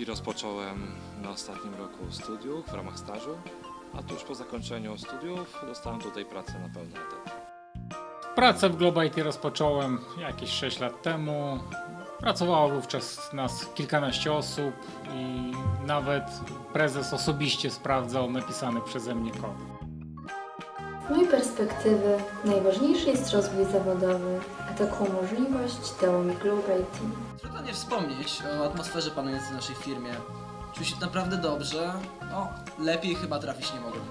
IT rozpocząłem na ostatnim roku studiów w ramach stażu, a tuż po zakończeniu studiów dostałem tutaj pracę na pełny etat. Pracę w Global IT rozpocząłem jakieś 6 lat temu. Pracowało wówczas nas kilkanaście osób i nawet prezes osobiście sprawdzał napisany przeze mnie kod. Z mojej perspektywy najważniejszy jest rozwój zawodowy, a taką możliwość dało mi Global IT. Trudno nie wspomnieć o atmosferze panującej w naszej firmie. Czuł się naprawdę dobrze, no lepiej chyba trafić nie mogłem.